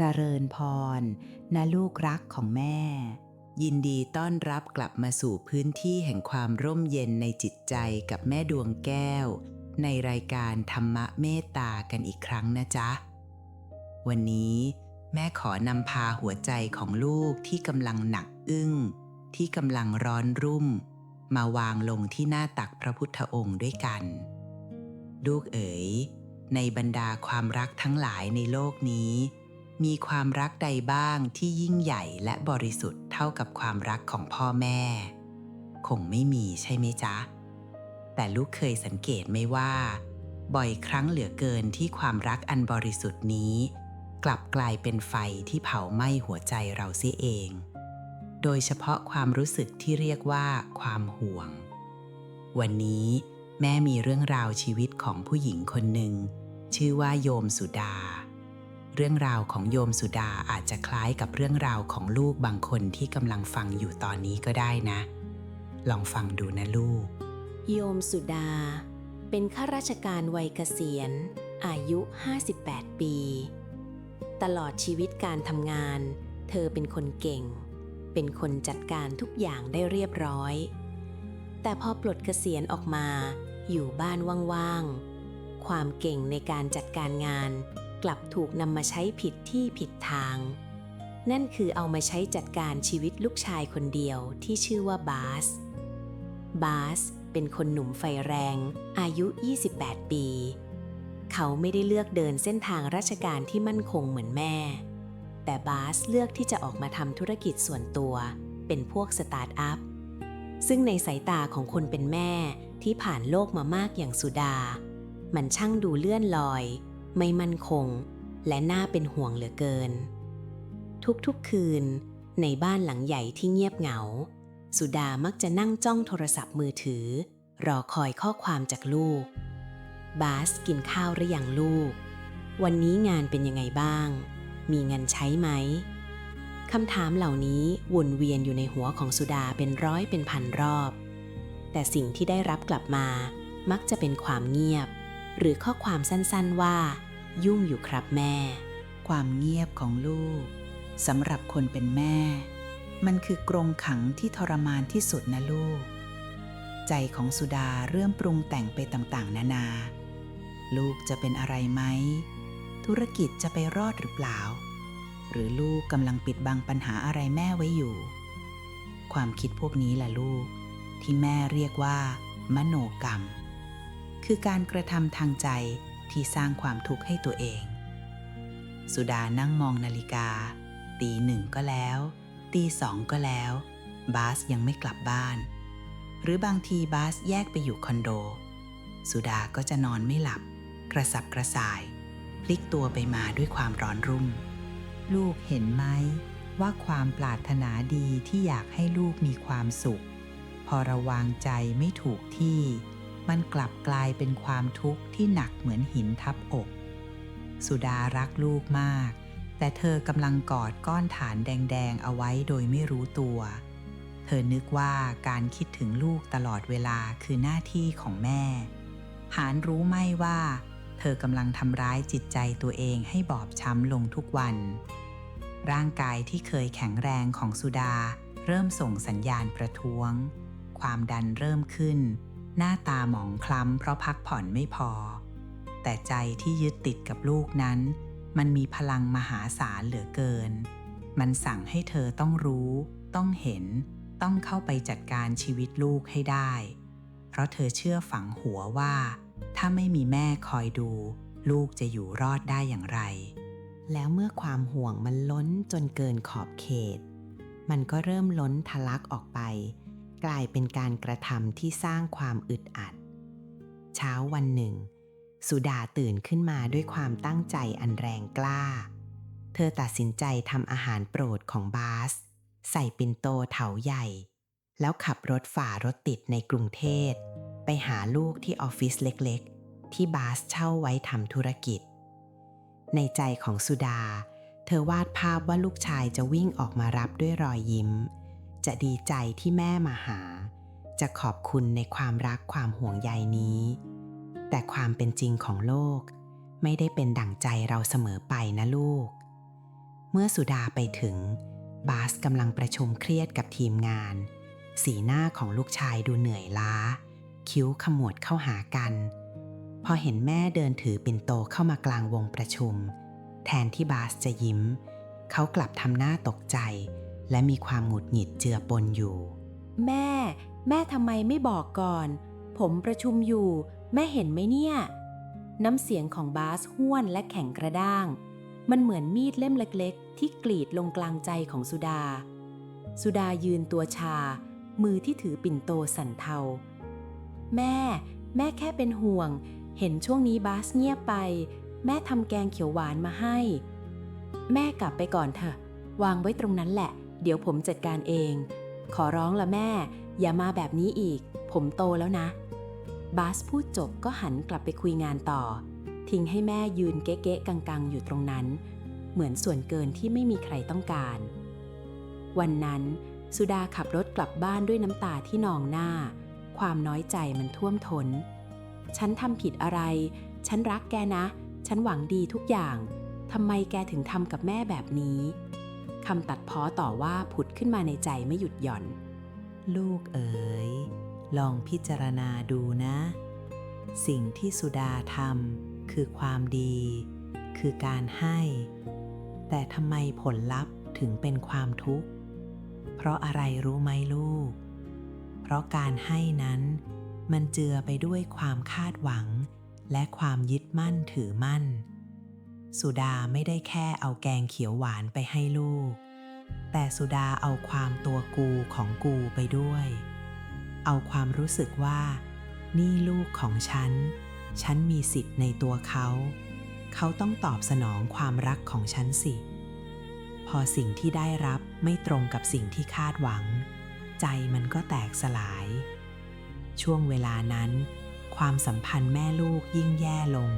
เจริญพรนะลูกรักของแม่ ยินดีต้อนรับกลับมาสู่พื้นที่แห่งความร่มเย็นในจิตใจกับแม่ดวงแก้ว ในรายการธรรมะเมตตากันอีกครั้งนะจ๊ะ วันนี้แม่ขอนำพาหัวใจของลูกที่กำลังหนักอึ้ง ที่กำลังร้อนรุ่ม มาวางลงที่หน้าตักพระพุทธองค์ด้วยกัน ลูกเอ๋ยในบรรดาความรักทั้งหลายในโลกนี้ มีความรักใดบ้างที่ยิ่งใหญ่และบริสุทธิ์เท่ากับความรักของพ่อแม่ คงไม่มีใช่ไหมจ๊ะ แต่ลูกเคยสังเกตไหมว่า บ่อยครั้งเหลือเกินที่ความรักอันบริสุทธิ์นี้ กลับกลายเป็นไฟที่เผาไหม้หัวใจเราเสียเอง โดยเฉพาะความรู้สึกที่เรียกว่าความห่วง วันนี้แม่มีเรื่องราวชีวิตของผู้หญิงคนหนึ่งชื่อว่าโยมสุดา เรื่องราวของโยมสุดาอาจจะคล้ายกับเรื่องราวของลูกบางคนที่กำลังฟังอยู่ตอนนี้ก็ได้นะ ลองฟังดูนะลูก โยมสุดา เป็นข้าราชการวัยเกษียณ อายุ 58 ปี ตลอดชีวิตการทำงาน เธอเป็นคนเก่ง เป็นคนจัดการทุกอย่างได้เรียบร้อย แต่พอปลดเกษียณออกมา อยู่บ้านว่างๆ ความเก่งในการจัดการงาน กลับถูกนำมาใช้ผิดที่ผิดทาง นั่นคือเอามาใช้จัดการชีวิตลูกชายคนเดียวที่ชื่อว่าบาส บาสเป็นคนหนุ่มไฟแรง อายุ 28 ปี เขาไม่ได้เลือกเดินเส้นทางราชการที่มั่นคงเหมือนแม่ แต่บาสเลือกที่จะออกมาทำธุรกิจส่วนตัว เป็นพวกสตาร์ทอัพ ซึ่งในสายตาของคนเป็นแม่ที่ผ่านโลกมามากอย่างสุดา มันช่างดูเลื่อนลอย ไม่มั่นคง และน่าเป็นห่วงเหลือเกิน ทุกๆคืน ในบ้านหลังใหญ่ที่เงียบเหงา สุดามักจะนั่งจ้องโทรศัพท์มือถือ รอคอยข้อความจากลูก บาสกินข้าวหรือยังลูก วันนี้งานเป็นยังไงบ้าง มีเงินใช้ไหมคำถามเหล่านี้วนเวียนอยู่ในหัวของสุดาเป็นร้อยเป็นพันรอบ แต่สิ่งที่ได้รับกลับมามักจะเป็นความเงียบ หรือข้อความสั้นๆว่า ยุ่งอยู่ครับแม่ ความเงียบของลูกสำหรับคนเป็นแม่ มันคือกรงขังที่ทรมานที่สุดนะลูก ใจของสุดาเริ่มปรุงแต่งไปต่างๆ นานา ลูกจะเป็นอะไรไหม ธุรกิจจะไปรอดหรือเปล่า หรือลูกกำลังปิดบังปัญหาอะไรแม่ไว้อยู่ ความคิดพวกนี้แหละลูก ที่แม่เรียกว่า มโนกรรม คือการกระทำทางใจที่สร้างความทุกข์ให้ตัวเอง สุดานั่งมองนาฬิกา ตีหนึ่งก็แล้ว ตีสองก็แล้ว บาสยังไม่กลับบ้าน หรือบางทีบาสแยกไปอยู่คอนโด สุดาก็จะนอนไม่หลับ กระสับกระส่าย พลิกตัวไปมาด้วยความร้อนรุ่ม ลูกเห็นไหมว่าความปรารถนาดีที่อยากให้ลูกมีความสุข พอระวางใจไม่ถูกที่ มันกลับกลายเป็นความทุกข์ที่หนักเหมือนหินทับอก สุดารักลูกมาก แต่เธอกำลังกอดก้อนฐานแดงๆเอาไว้โดยไม่รู้ตัว เธอนึกว่าการคิดถึงลูกตลอดเวลาคือหน้าที่ของแม่ หานรู้ไหมว่า เธอกำลังทำร้ายจิตใจตัวเองให้บอบช้ำลงทุกวัน ร่างกายที่เคยแข็งแรงของสุดา เริ่มส่งสัญญาณประท้วง ความดันเริ่มขึ้น หน้าตาหมองคล้ำเพราะพักผ่อนไม่พอ แต่ใจที่ยึดติดกับลูกนั้น มันมีพลังมหาศาลเหลือเกิน มันสั่งให้เธอต้องรู้ ต้องเห็น ต้องเข้าไปจัดการชีวิตลูกให้ได้ เพราะเธอเชื่อฝังหัวว่า ถ้าไม่มีแม่คอยดู ลูกจะอยู่รอดได้อย่างไร แล้วเมื่อความห่วงมันล้นจนเกินขอบเขต มันก็เริ่มล้นทะลักออกไป กลายเป็นการกระทำที่สร้างความอึดอัด เช้าวันหนึ่ง สุดาตื่นขึ้นมาด้วยความตั้งใจอันแรงกล้า เธอตัดสินใจทำอาหารโปรดของบาส ใส่ปิ่นโตเถาใหญ่ แล้วขับรถฝ่ารถติดในกรุงเทพไปหาลูกที่ออฟฟิศเล็กๆ ที่บาสเช่าไว้ทำธุรกิจ ในใจของสุดา เธอวาดภาพว่าลูกชายจะวิ่งออกมารับด้วยรอยยิ้ม จะดีใจที่แม่มาหา จะขอบคุณในความรักความห่วงใยนี้ แต่ความเป็นจริงของโลก ไม่ได้เป็นดั่งใจเราเสมอไปนะลูก เมื่อสุดาไปถึง บาสกำลังประชุมเครียดกับทีมงาน สีหน้าของลูกชายดูเหนื่อยล้า คิ้วขมวดเข้าหากัน พอเห็นแม่เดินถือปิ่นโตเข้ามากลางวงประชุม แทนที่บาสจะยิ้ม เขากลับทำหน้าตกใจ และมีความหงุดหงิดเจือปนอยู่ แม่ แม่ทำไมไม่บอกก่อน ผมประชุมอยู่ แม่เห็นไหมเนี่ย น้ำเสียงของบาสห้วนและแข็งกระด้าง มันเหมือนมีดเล่มเล็กๆ ที่กรีดลงกลางใจของสุดา สุดายืนตัวชา มือที่ถือปิ่นโตสั่นเทา แม่ แม่แค่เป็นห่วง เห็นช่วงนี้บาสเงียบไป แม่ทำแกงเขียวหวานมาให้ แม่กลับไปก่อนเถอะ วางไว้ตรงนั้นแหละ เดี๋ยวผมจัดการเอง ขอร้องละแม่ อย่ามาแบบนี้อีก ผมโตแล้วนะ บาสพูดจบก็หันกลับไปคุยงานต่อ ทิ้งให้แม่ยืนเก๊ะๆกังๆ อยู่ตรงนั้น เหมือนส่วนเกินที่ไม่มีใครต้องการ วันนั้น สุดาขับรถกลับบ้านด้วยน้ำตาที่นองหน้า ความน้อยใจมันท่วมทน้น ฉันทำผิดอะไร ฉันรักแกนะ ฉันหวังดีทุกอย่างทำไมแกถึงทำกับแม่แบบนี้ คำตัดพ้อต่อว่าผุดขึ้นมาในใจไม่หยุดหย่อน ลูกเอ๋ย ลองพิจารณาดูนะ สิ่งที่สุดาทำคือความดี คือการให้ แต่ทำไมผลลัพธ์ถึงเป็นความทุกข์ เพราะอะไรรู้ไหมลูก เพราะการให้นั้น มันเจือไปด้วยความคาดหวัง และความยึดมั่นถือมั่น สุดาไม่ได้แค่เอาแกงเขียวหวานไปให้ลูก แต่สุดาเอาความตัวกูของกูไปด้วย เอาความรู้สึกว่า นี่ลูกของฉัน ฉันมีสิทธิ์ในตัวเขา เขาต้องตอบสนองความรักของฉันสิ พอสิ่งที่ได้รับไม่ตรงกับสิ่งที่คาดหวัง ใจมันก็แตกสลาย ช่วงเวลานั้น ความสัมพันธ์แม่ลูกยิ่งแย่ลง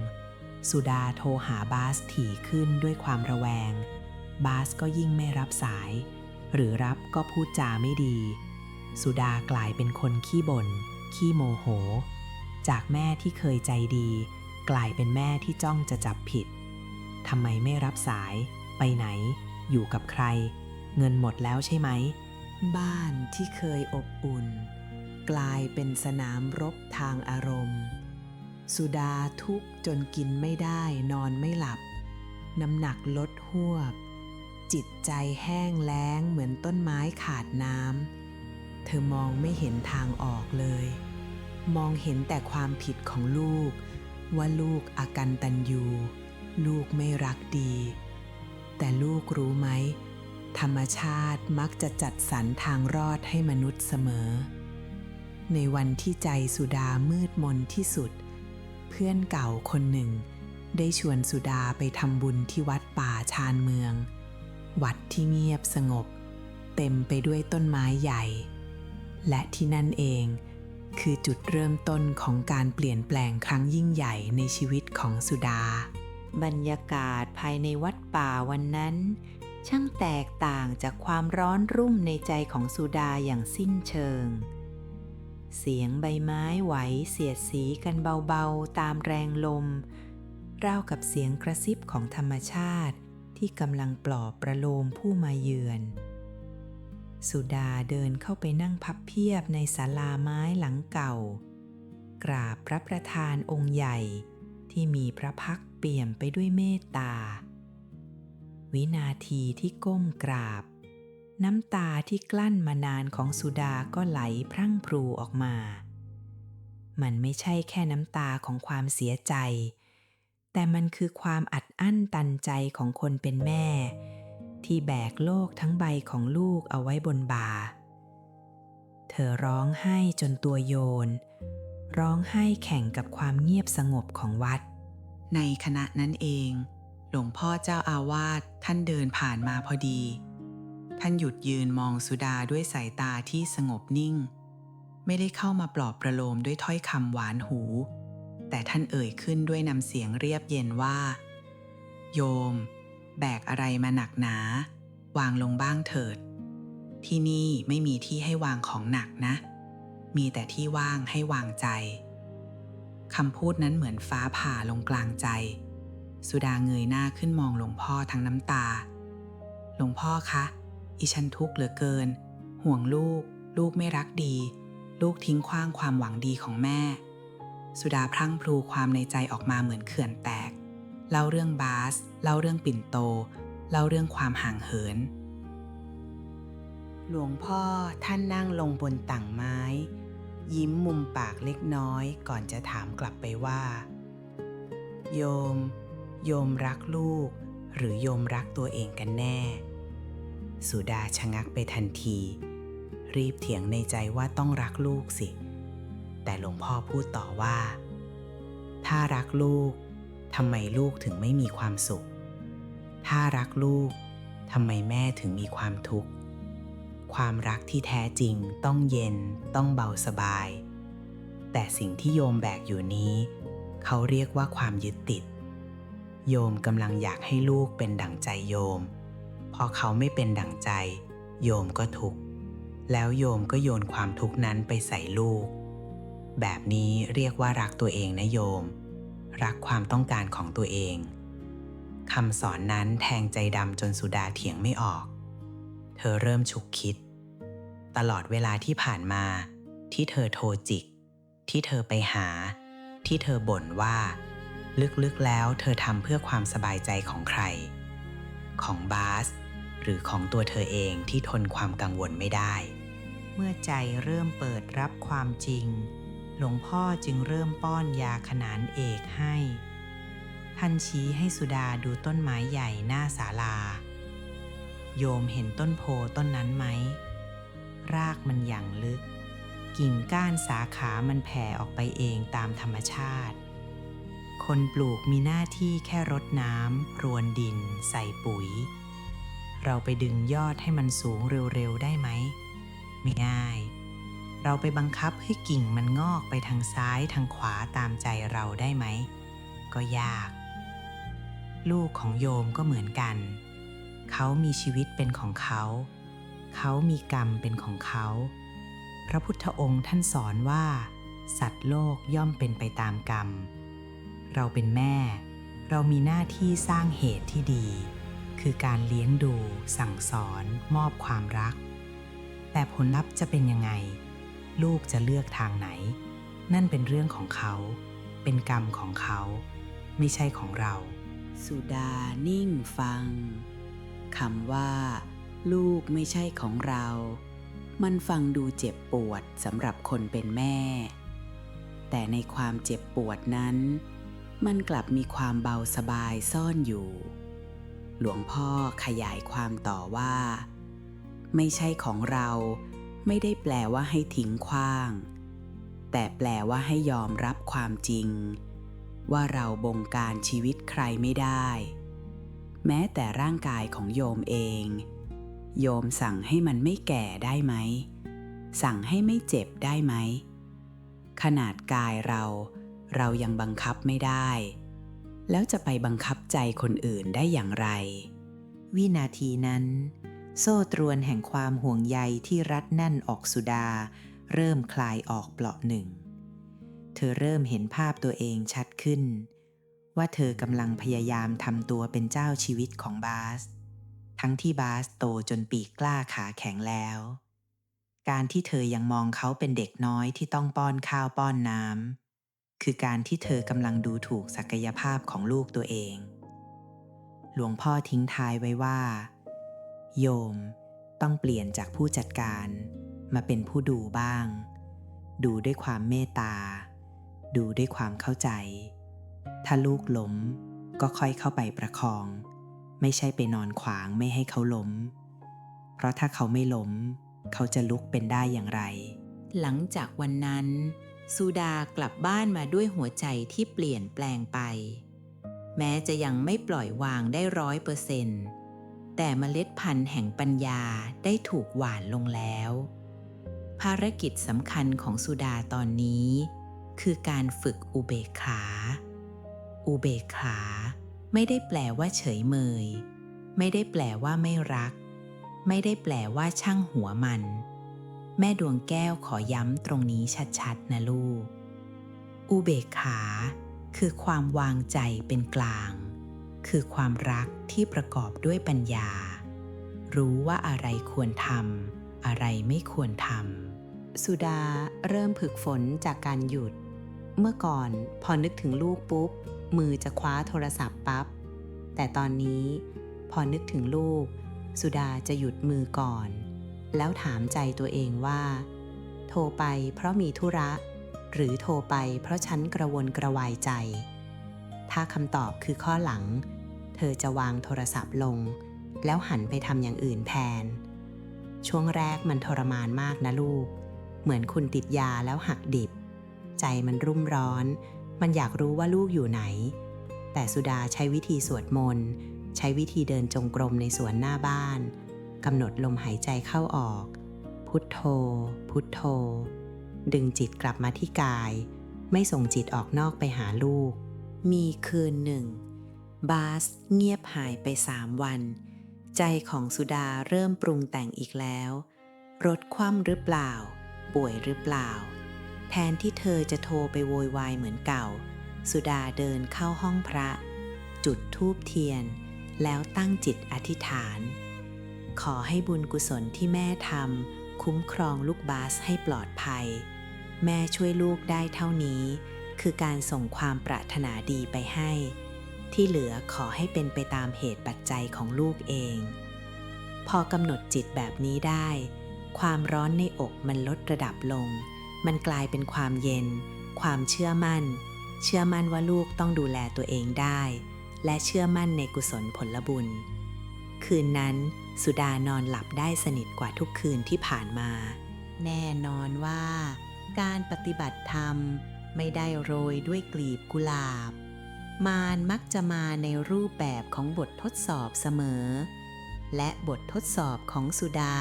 สุดาโทรหาบาสถี่ขึ้นด้วยความระแวง บาสก็ยิ่งไม่รับสาย หรือรับก็พูดจาไม่ดี สุดากลายเป็นคนขี้บน่น ขี้โมโห จากแม่ที่เคยใจดี กลายเป็นแม่ที่จ้องจะจับผิด ทำไมไม่รับสาย ไปไหน อยู่กับใคร เงินหมดแล้วใช่ไหม บ้านที่เคยอบอุ่น กลายเป็นสนามรบทางอารมณ์ สุดาทุกจนกินไม่ได้นอนไม่หลับ น้ำหนักลดหวบ จิตใจแห้งแล้งเหมือนต้นไม้ขาดน้ำ เธอมองไม่เห็นทางออกเลย มองเห็นแต่ความผิดของลูก ว่าลูกอากันตันยูลูกไม่รักดี แต่ลูกรู้ไหม ธรรมชาติมักจะจัดสรรทางรอดให้มนุษย์เสมอ ในวันที่ใจสุดามืดมนที่สุด เพื่อนเก่าคนหนึ่ง ได้ชวนสุดาไปทำบุญที่วัดป่าชานเมือง วัดที่เงียบสงบ เต็มไปด้วยต้นไม้ใหญ่ และที่นั่นเองคือจุดเริ่มต้นของการเปลี่ยนแปลงครั้งยิ่งใหญ่ในชีวิตของสุดา บรรยากาศภายในวัดป่าวันนั้น ช่างแตกต่างจากความร้อนรุ่มในใจของสุดาอย่างสิ้นเชิง เสียงใบไม้ไหวเสียดสีกันเบาๆตามแรงลม ราวกับเสียงกระซิบของธรรมชาติที่กำลังปลอบประโลมผู้มาเยือน สุดาเดินเข้าไปนั่งพับเพียบในศาลาไม้หลังเก่า กราบพระประธานองค์ใหญ่ที่มีพระพักเปี่ยมไปด้วยเมตตา วินาทีที่ก้มกราบ น้ำตาที่กลั้นมานานของสุดาก็ไหลพรั่งพรูออกมา มันไม่ใช่แค่น้ำตาของความเสียใจ แต่มันคือความอัดอั้นตันใจของคนเป็นแม่ ที่แบกโลกทั้งใบของลูกเอาไว้บนบ่า เธอร้องไห้จนตัวโยน ร้องไห้แข่งกับความเงียบสงบของวัด ในขณะนั้นเอง หลวงพ่อเจ้าอาวาสท่านเดินผ่านมาพอดี ท่านหยุดยืนมองสุดาด้วยสายตาที่สงบนิ่ง ไม่ได้เข้ามาปลอบประโลมด้วยถ้อยคำหวานหู แต่ท่านเอ่ยขึ้นด้วยนำเสียงเรียบเย็นว่า โยม แบกอะไรมาหนักหนา วางลงบ้างเถิด ที่นี่ไม่มีที่ให้วางของหนักนะ มีแต่ที่ว่างให้วางใจคำพูดนั้นเหมือนฟ้าผ่าลงกลางใจ สุดาเงยหน้าขึ้นมองหลวงพ่อทั้งน้ำตา หลวงพ่อคะ อีฉันทุกข์เหลือเกิน ห่วงลูก ลูกไม่รักดี ลูกทิ้งขว้างความหวังดีของแม่ สุดาพรั่งพลูความในใจออกมาเหมือนเขื่อนแตก เล่าเรื่องบาส เล่าเรื่องปิ่นโต เล่าเรื่องความห่างเหิน หลวงพ่อท่านนั่งลงบนต่างไม้ ยิ้มมุมปากเล็กน้อยก่อนจะถามกลับไปว่า โยม โยมรักลูก หรือโยมรักตัวเองกันแน่ สุดาชะงักไปทันที รีบเถียงในใจว่าต้องรักลูกสิ แต่หลวงพ่อพูดต่อว่า ถ้ารักลูกทำไมลูกถึงไม่มีความสุข ถ้ารักลูกทำไมแม่ถึงมีความทุกข์ ความรักที่แท้จริงต้องเย็นต้องเบาสบาย แต่สิ่งที่โยมแบกอยู่นี้ เขาเรียกว่าความยึดติด โยมกำลังอยากให้ลูกเป็นดั่งใจโยม อเขาไม่เป็นดั่งใจ โยมก็ทุกข์ แล้วโยมก็โยนความทุกข์นั้นไปใส่ลูก แบบนี้เรียกว่ารักตัวเองนะโยม รักความต้องการของตัวเองคำสอนนั้นแทงใจดำจนสุดาเถียงไม่ออก เธอเริ่มฉุกคิด ตลอดเวลาที่ผ่านมา ที่เธอโทรจิก ที่เธอไปหา ที่เธอบ่นว่า ลึกๆแล้วเธอทำเพื่อความสบายใจของใคร ของบาส หรือของตัวเธอเองที่ทนความกังวลไม่ได้ เมื่อใจเริ่มเปิดรับความจริง หลวงพ่อจึงเริ่มป้อนยาขนานเอกให้ ท่านชี้ให้สุดาดูต้นไม้ใหญ่หน้าศาลา โยมเห็นต้นโพต้นนั้นไหม รากมันอย่างลึก กิ่งก้านสาขามันแผ่ออกไปเองตามธรรมชาติคนปลูกมีหน้าที่แค่รดน้ำ รวนดิน ใส่ปุ๋ย เราไปดึงยอดให้มันสูงเร็วๆได้ไหม ไม่ง่าย เราไปบังคับให้กิ่งมันงอกไปทางซ้ายทางขวาตามใจเราได้ไหม ก็ยาก ลูกของโยมก็เหมือนกัน เขามีชีวิตเป็นของเขา เขามีกรรมเป็นของเขา พระพุทธองค์ท่านสอนว่า สัตว์โลกย่อมเป็นไปตามกรรม เราเป็นแม่ เรามีหน้าที่สร้างเหตุที่ดี คือการเลี้ยงดูสั่งสอนมอบความรัก แต่ผลลัพธ์จะเป็นยังไง ลูกจะเลือกทางไหน นั่นเป็นเรื่องของเขา เป็นกรรมของเขา ไม่ใช่ของเรา สุดานิ่งฟังคำว่า ลูกไม่ใช่ของเรา มันฟังดูเจ็บปวดสำหรับคนเป็นแม่ แต่ในความเจ็บปวดนั้น มันกลับมีความเบาสบายซ่อนอยู่ หลวงพ่อขยายความต่อว่า ไม่ใช่ของเราไม่ได้แปลว่าให้ทิ้งขว้าง แต่แปลว่าให้ยอมรับความจริง ว่าเราบงการชีวิตใครไม่ได้ แม้แต่ร่างกายของโยมเอง โยมสั่งให้มันไม่แก่ได้ไหม สั่งให้ไม่เจ็บได้ไหม ขนาดกายเรา เรายังบังคับไม่ได้ แล้วจะไปบังคับใจคนอื่นได้อย่างไร วินาทีนั้น โซ่ตรวนแห่งความห่วงใยที่รัดแน่นออกสุดา เริ่มคลายออกเปลาะหนึ่ง เธอเริ่มเห็นภาพตัวเองชัดขึ้น ว่าเธอกำลังพยายามทำตัวเป็นเจ้าชีวิตของบาส ทั้งที่บาสโตจนปีกกล้าขาแข็งแล้ว การที่เธอยังมองเขาเป็นเด็กน้อยที่ต้องป้อนข้าวป้อนน้ำ คือการที่เธอกำลังดูถูกศักยภาพของลูกตัวเอง หลวงพ่อทิ้งท้ายไว้ว่า โยมต้องเปลี่ยนจากผู้จัดการมาเป็นผู้ดูบ้าง ดูด้วยความเมตตา ดูด้วยความเข้าใจ ถ้าลูกล้มก็ค่อยเข้าไปประคอง ไม่ใช่ไปนอนขวางไม่ให้เขาล้ม เพราะถ้าเขาไม่ล้ม เขาจะลุกเป็นได้อย่างไร หลังจากวันนั้น สุดากลับบ้านมาด้วยหัวใจที่เปลี่ยนแปลงไป แม้จะยังไม่ปล่อยวางได้ร้อยเปอร์เซนต์แต่เมล็ดพันธุ์แห่งปัญญาได้ถูกหว่านลงแล้ว ภารกิจสำคัญของสุดาตอนนี้ คือการฝึกอุเบกขา อุเบกขาไม่ได้แปลว่าเฉยเมย ไม่ได้แปลว่าไม่รัก ไม่ได้แปลว่าช่างหัวมัน แม่ดวงแก้วขอย้ำตรงนี้ชัดๆ นะลูก อุเบกขา คือความวางใจเป็นกลาง คือความรักที่ประกอบด้วยปัญญา รู้ว่าอะไรควรทำอะไรไม่ควรทำสุดาเริ่มฝึกฝนจากการหยุด เมื่อก่อนพอนึกถึงลูกปุ๊บ มือจะคว้าโทรศัพท์ปั๊บแต่ตอนนี้พอนึกถึงลูก สุดาจะหยุดมือก่อน แล้วถามใจตัวเองว่า โทรไปเพราะมีธุระ หรือโทรไปเพราะฉันกระวนกระวายใจ ถ้าคำตอบคือข้อหลัง เธอจะวางโทรศัพท์ลง แล้วหันไปทำอย่างอื่นแทน ช่วงแรกมันทรมานมากนะลูก เหมือนคุณติดยาแล้วหักดิบ ใจมันรุ่มร้อน มันอยากรู้ว่าลูกอยู่ไหน แต่สุดาใช้วิธีสวดมนต์ใช้วิธีเดินจงกรมในสวนหน้าบ้าน กำหนดลมหายใจเข้าออก พุทโธ พุทโธ ดึงจิตกลับมาที่กาย ไม่ส่งจิตออกนอกไปหาลูก มีคืนหนึ่ง บาสเงียบหายไปสามวัน ใจของสุดาเริ่มปรุงแต่งอีกแล้ว รถคว่ำหรือเปล่า ป่วยหรือเปล่า แทนที่เธอจะโทรไปโวยวายเหมือนเก่า สุดาเดินเข้าห้องพระ จุดธูปเทียน แล้วตั้งจิตอธิษฐาน ขอให้บุญกุศลที่แม่ทำคุ้มครองลูกบาสให้ปลอดภัย แม่ช่วยลูกได้เท่านี้ คือการส่งความปรารถนาดีไปให้ ที่เหลือขอให้เป็นไปตามเหตุปัจจัยของลูกเอง พอกำหนดจิตแบบนี้ได้ ความร้อนในอกมันลดระดับลง มันกลายเป็นความเย็น ความเชื่อมั่น เชื่อมั่นว่าลูกต้องดูแลตัวเองได้ และเชื่อมั่นในกุศลผลบุญ คืนนั้น สุดานอนหลับได้สนิทกว่าทุกคืนที่ผ่านมา แน่นอนว่า การปฏิบัติธรรมไม่ได้โรยด้วยกลีบกุหลาบ มารมักจะมาในรูปแบบของบททดสอบเสมอ และบททดสอบของสุดา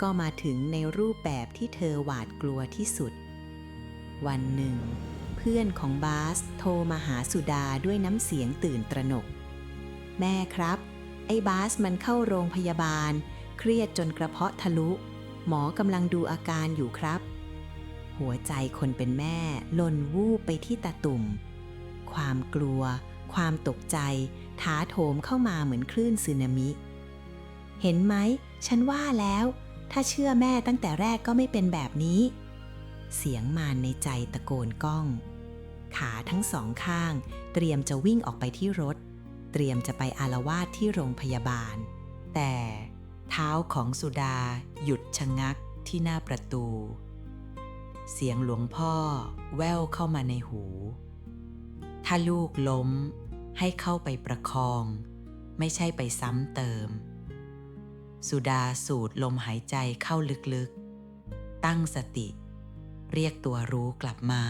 ก็มาถึงในรูปแบบที่เธอหวาดกลัวที่สุด วันหนึ่ง เพื่อนของบาสโทรมาหาสุดาด้วยน้ำเสียงตื่นตระหนก แม่ครับ ไอ้บาสมันเข้าโรงพยาบาล เครียดจนกระเพาะทะลุ หมอกำลังดูอาการอยู่ครับ หัวใจคนเป็นแม่หล่นวูบไปที่ตาตุ่ม ความกลัว ความตกใจท้าโถมเข้ามาเหมือนคลื่นสึนามิ เห็นไหม ฉันว่าแล้ว ถ้าเชื่อแม่ตั้งแต่แรกก็ไม่เป็นแบบนี้ เสียงมารในใจตะโกนก้อง ขาทั้งสองข้าง เตรียมจะวิ่งออกไปที่รถ เตรียมจะไปอารวาสที่โรงพยาบาล แต่เท้าของสุดาหยุดชะงักที่หน้าประตู เสียงหลวงพ่อแว่วเข้ามาในหู ถ้าลูกล้มให้เข้าไปประคอง ไม่ใช่ไปซ้ำเติม สุดาสูดลมหายใจเข้าลึกๆ ตั้งสติ เรียกตัวรู้กลับมา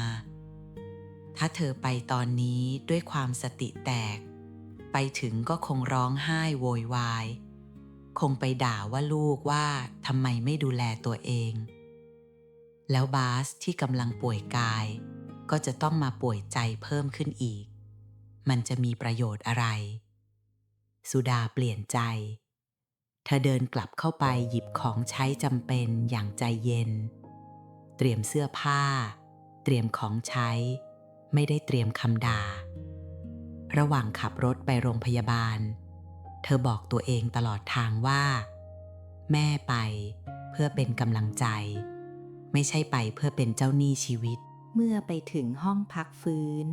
ถ้าเธอไปตอนนี้ด้วยความสติแตก ไปถึงก็คงร้องไห้โวยวาย คงไปด่าว่าลูกว่าทำไมไม่ดูแลตัวเอง แล้วบาสที่กำลังป่วยกาย ก็จะต้องมาป่วยใจเพิ่มขึ้นอีก มันจะมีประโยชน์อะไร สุดาเปลี่ยนใจ เธอเดินกลับเข้าไปหยิบของใช้จำเป็นอย่างใจเย็น เตรียมเสื้อผ้า เตรียมของใช้ ไม่ได้เตรียมคำด่า ระหว่างขับรถไปโรงพยาบาล เธอบอกตัวเองตลอดทางว่า แม่ไปเพื่อเป็นกำลังใจ ไม่ใช่ไปเพื่อเป็นเจ้าหนี้ชีวิต เมื่อไปถึงห้องพักฟื้น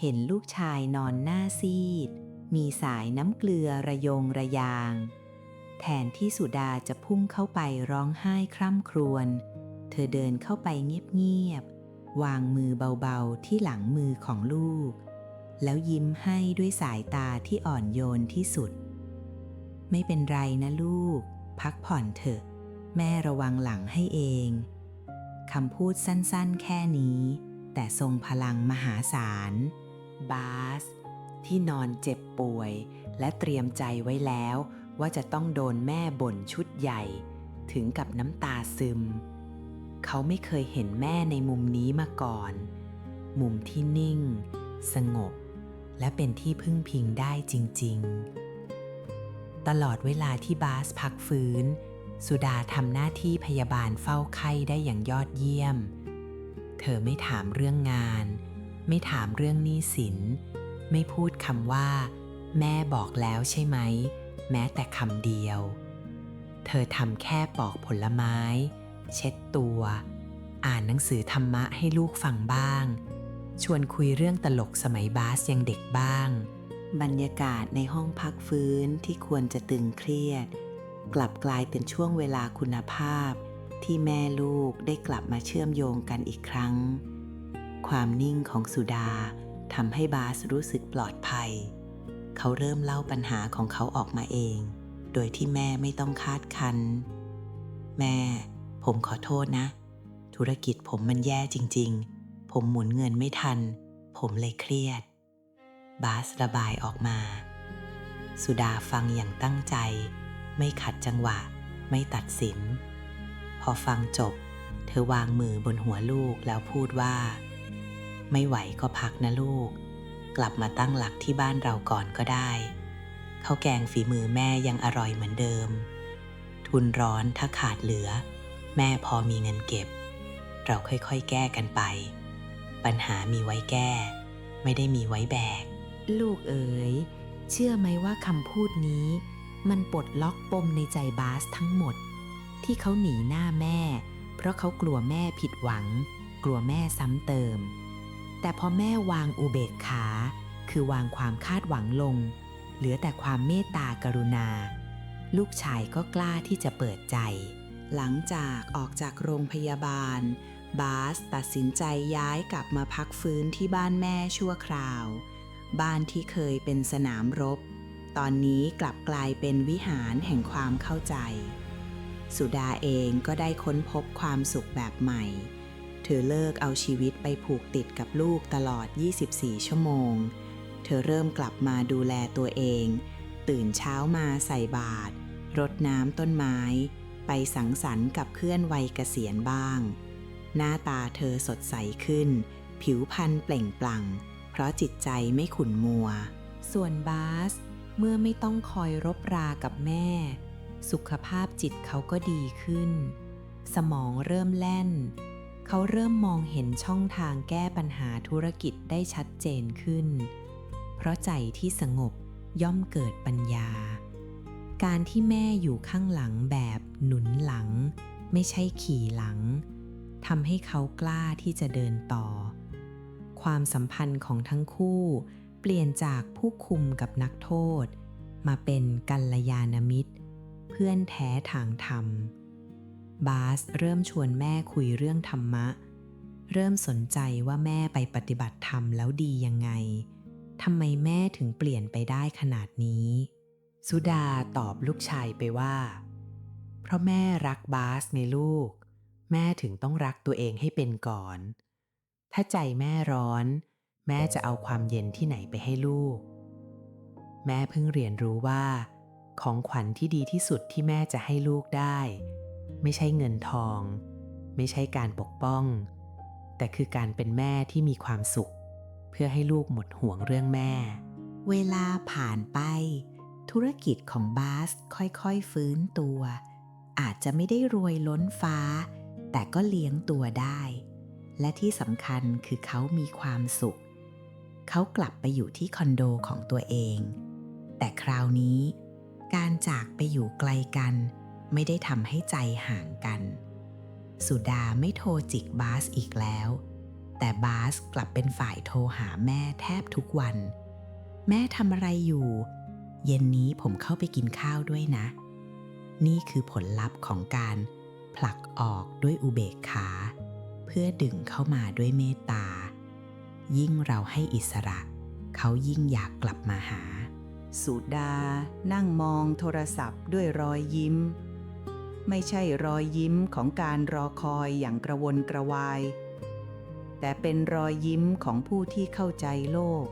เห็นลูกชายนอนหน้าซีด มีสายน้ำเกลือระยงระยาง แทนที่สุดาจะพุ่งเข้าไปร้องไห้คร่ำครวญเธอเดินเข้าไปเงียบๆวางมือเบาๆที่หลังมือของลูก แล้วยิ้มให้ด้วยสายตาที่อ่อนโยนที่สุด ไม่เป็นไรนะลูก พักผ่อนเถอะ แม่ระวังหลังให้เองคำพูดสั้นๆ แค่นี้ แต่ทรงพลังมหาศาล บาส ที่นอนเจ็บป่วย และเตรียมใจไว้แล้วว่าจะต้องโดนแม่บ่นชุดใหญ่ ถึงกับน้ำตาซึม เขาไม่เคยเห็นแม่ในมุมนี้มาก่อน มุมที่นิ่ง สงบ และเป็นที่พึ่งพิงได้จริง ๆ ตลอดเวลาที่บาสพักฟื้น สุดาทำหน้าที่พยาบาลเฝ้าไข้ได้อย่างยอดเยี่ยม เธอไม่ถามเรื่องงาน ไม่ถามเรื่องหนี้สิน ไม่พูดคำว่า แม่บอกแล้วใช่ไหม แม้แต่คำเดียว เธอทำแค่ปอกผลไม้ เช็ดตัว อ่านหนังสือธรรมะให้ลูกฟังบ้าง วนคุยเรื่องตลกสมัยบาสยังเด็กบ้าง บรรยากาศในห้องพักฟื้นที่ควรจะตึงเครียด กลับกลายเป็นช่วงเวลาคุณภาพ ที่แม่ลูกได้กลับมาเชื่อมโยงกันอีกครั้ง ความนิ่งของสุดาทำให้บาสรู้สึกปลอดภัย เขาเริ่มเล่าปัญหาของเขาออกมาเอง โดยที่แม่ไม่ต้องคาดคัน แม่ ผมขอโทษนะ ธุรกิจผมมันแย่จริง ๆ ผมหมุนเงินไม่ทัน ผมเลยเครียด บาสระบายออกมา สุดาฟังอย่างตั้งใจ ไม่ขัดจังหวะ ไม่ตัดสิน พอฟังจบ เธอวางมือบนหัวลูกแล้วพูดว่า ไม่ไหวก็พักนะลูก กลับมาตั้งหลักที่บ้านเราก่อนก็ได้ข้าวแกงฝีมือแม่ยังอร่อยเหมือนเดิม ทุนร้อนถ้าขาดเหลือ แม่พอมีเงินเก็บ เราค่อยๆแก้กันไป ปัญหามีไว้แก้ ไม่ได้มีไว้แบก ลูกเอ๋ย เชื่อไหมว่าคำพูดนี้ มันปลดล็อกปมในใจบาสทั้งหมด ที่เขาหนีหน้าแม่ เพราะเขากลัวแม่ผิดหวัง กลัวแม่ซ้ำเติม แต่พอแม่วางอุเบกขา คือวางความคาดหวังลง เหลือแต่ความเมตตากรุณา ลูกชายก็กล้าที่จะเปิดใจ หลังจากออกจากโรงพยาบาล บาสตัดสินใจย้ายกลับมาพักฟื้นที่บ้านแม่ชั่วคราว บ้านที่เคยเป็นสนามรบ ตอนนี้กลับกลายเป็นวิหารแห่งความเข้าใจ สุดาเองก็ได้ค้นพบความสุขแบบใหม่ เธอเลิกเอาชีวิตไปผูกติดกับลูกตลอด 24 ชั่วโมง เธอเริ่มกลับมาดูแลตัวเอง ตื่นเช้ามาใส่บาตรรดน้ำต้นไม้ ไปสังสรรค์กับเพื่อนวัยเกษียณบ้าง หน้าตาเธอสดใสขึ้น ผิวพรรณเปล่งปลั่ง เพราะจิตใจไม่ขุ่นมัว ส่วนบาส เมื่อไม่ต้องคอยรบรากับแม่ สุขภาพจิตเขาก็ดีขึ้น สมองเริ่มแล่น เขาเริ่มมองเห็นช่องทางแก้ปัญหาธุรกิจได้ชัดเจนขึ้น เพราะใจที่สงบย่อมเกิดปัญญา การที่แม่อยู่ข้างหลังแบบหนุนหลัง ไม่ใช่ขี่หลัง ทำให้เขากล้าที่จะเดินต่อ ความสัมพันธ์ของทั้งคู่ เปลี่ยนจากผู้คุมกับนักโทษ มาเป็นกัลยาณมิตร เพื่อนแท้ทางธรรม บาสเริ่มชวนแม่คุยเรื่องธรรมะ เริ่มสนใจว่าแม่ไปปฏิบัติธรรมแล้วดียังไงทำไมแม่ถึงเปลี่ยนไปได้ขนาดนี้ สุดาตอบลูกชายไปว่า เพราะแม่รักบาสไงลูก แม่ถึงต้องรักตัวเองให้เป็นก่อน ถ้าใจแม่ร้อน แม่จะเอาความเย็นที่ไหนไปให้ลูก แม่เพิ่งเรียนรู้ว่า ของขวัญที่ดีที่สุดที่แม่จะให้ลูกได้ ไม่ใช่เงินทอง ไม่ใช่การปกป้อง แต่คือการเป็นแม่ที่มีความสุข เพื่อให้ลูกหมดห่วงเรื่องแม่ เวลาผ่านไป ธุรกิจของบาสค่อยๆฟื้นตัว อาจจะไม่ได้รวยล้นฟ้า แต่ก็เลี้ยงตัวได้ และที่สำคัญคือเขามีความสุข เขากลับไปอยู่ที่คอนโดของตัวเอง แต่คราวนี้การจากไปอยู่ไกลกัน ไม่ได้ทำให้ใจห่างกัน สุดาไม่โทรจิกบาสอีกแล้ว แต่บาสกลับเป็นฝ่ายโทรหาแม่แทบทุกวัน แม่ทำอะไรอยู่ เย็นนี้ผมเข้าไปกินข้าวด้วยนะ นี่คือผลลัพธ์ของการ ผลักออกด้วยอุเบกขา เพื่อดึงเข้ามาด้วยเมตตา ยิ่งเราให้อิสระ เขายิ่งอยากกลับมาหา สุดา นั่งมองโทรศัพท์ด้วยรอยยิ้ม ไม่ใช่รอยยิ้มของการรอคอยอย่างกระวนกระวาย แต่เป็นรอยยิ้มของผู้ที่เข้าใจโลก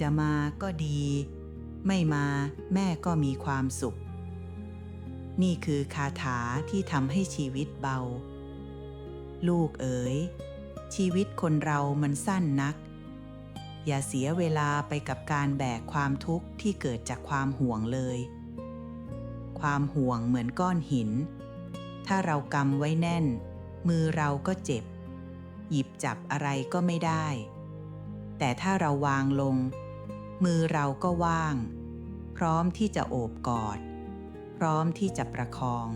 จะมาก็ดี ไม่มาแม่ก็มีความสุข นี่คือคาถาที่ทำให้ชีวิตเบา ลูกเอ๋ย ชีวิตคนเรามันสั้นนัก อย่าเสียเวลาไปกับการแบกความทุกข์ที่เกิดจากความห่วงเลย ความห่วงเหมือนก้อนหิน ถ้าเรากำไว้แน่น มือเราก็เจ็บ หยิบจับอะไรก็ไม่ได้ แต่ถ้าเราวางลง มือเราก็ว่าง พร้อมที่จะโอบกอด พร้อมที่จะประคอง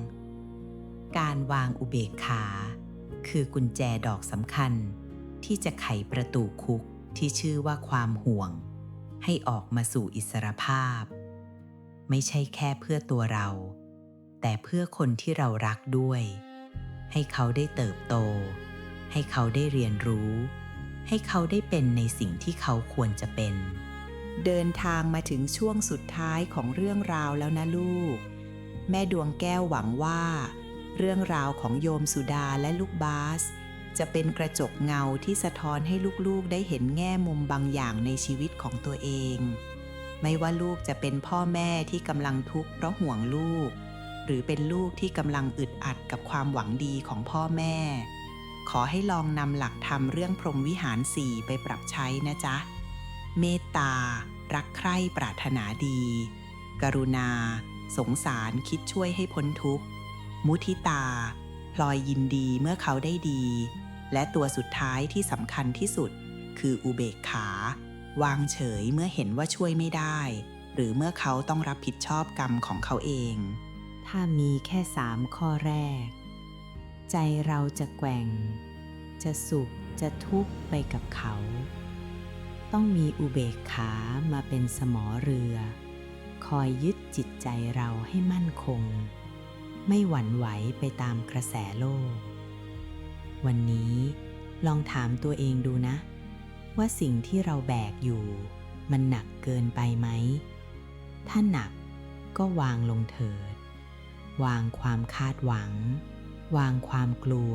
การวางอุเบกขา คือกุญแจดอกสำคัญ ที่จะไขประตูคุกที่ชื่อว่าความห่วง ให้ออกมาสู่อิสรภาพ ไม่ใช่แค่เพื่อตัวเรา แต่เพื่อคนที่เรารักด้วย ให้เขาได้เติบโต ให้เขาได้เรียนรู้ ให้เขาได้เป็นในสิ่งที่เขาควรจะเป็นเดินทางมาถึงช่วงสุดท้ายของเรื่องราวแล้วนะลูก แม่ดวงแก้วหวังว่า เรื่องราวของโยมสุดาและลูกบาส จะเป็นกระจกเงาที่สะท้อนให้ลูกๆได้เห็นแง่มุมบางอย่างในชีวิตของตัวเอง ไม่ว่าลูกจะเป็นพ่อแม่ที่กำลังทุกข์เพราะห่วงลูก หรือเป็นลูกที่กำลังอึดอัดกับความหวังดีของพ่อแม่ ขอให้ลองนำหลักธรรมเรื่องพรหมวิหารสี่ไปปรับใช้นะจ๊ะ เมตตา รักใคร่ปรารถนาดี กรุณา สงสารคิดช่วยให้พ้นทุกข์ มุทิตา พลอยยินดีเมื่อเขาได้ดี และตัวสุดท้ายที่สำคัญที่สุด คืออุเบกขา วางเฉยเมื่อเห็นว่าช่วยไม่ได้ หรือเมื่อเขาต้องรับผิดชอบกรรมของเขาเอง ถ้ามีแค่สามข้อแรก ใจเราจะแกว่ง จะสุขจะทุกข์ไปกับเขา ต้องมีอุเบกขามาเป็นสมอเรือ คอยยึดจิตใจเราให้มั่นคง ไม่หวั่นไหวไปตามกระแสโลก วันนี้ลองถามตัวเองดูนะ ว่าสิ่งที่เราแบกอยู่ มันหนักเกินไปไหม ถ้าหนักก็วางลงเถิด วางความคาดหวัง วางความกลัว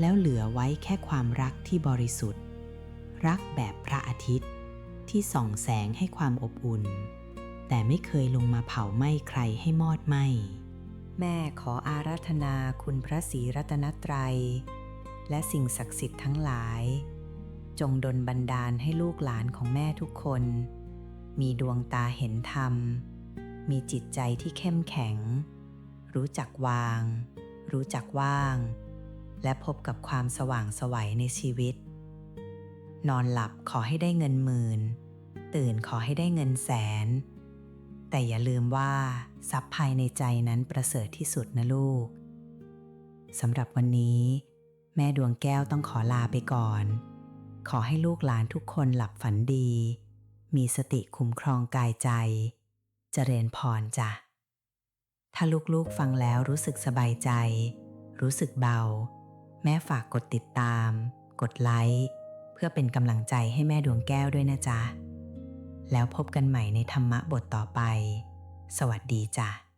แล้วเหลือไว้แค่ความรักที่บริสุทธิ์ รักแบบพระอาทิตย์ที่ส่องแสงให้ความอบอุ่น แต่ไม่เคยลงมาเผาไหม้ใครให้มอดไหม้แม่ขออาราธนาคุณพระศรีรัตนตรัย และสิ่งศักดิ์สิทธิ์ทั้งหลาย จงดลบันดาลให้ลูกหลานของแม่ทุกคน มีดวงตาเห็นธรรม มีจิตใจที่เข้มแข็ง รู้จักวาง รู้จักว่าง และพบกับความสว่างสวัยในชีวิต นอนหลับขอให้ได้เงินหมื่น ตื่นขอให้ได้เงินแสน แต่อย่าลืมว่าทรัพย์ภายในใจนั้นประเสริฐที่สุดนะลูกสำหรับวันนี้ แม่ดวงแก้วต้องขอลาไปก่อน ขอให้ลูกหลานทุกคนหลับฝันดี มีสติคุ้มครองกายใจเจริญพรจ้ะ ถ้าลูกๆฟังแล้วรู้สึกสบายใจ รู้สึกเบา แม่ฝากกดติดตาม กดไลค์ เพื่อเป็นกำลังใจให้แม่ดวงแก้วด้วยนะจ๊ะ แล้วพบกันใหม่ในธรรมะบทต่อไป สวัสดีจ้ะ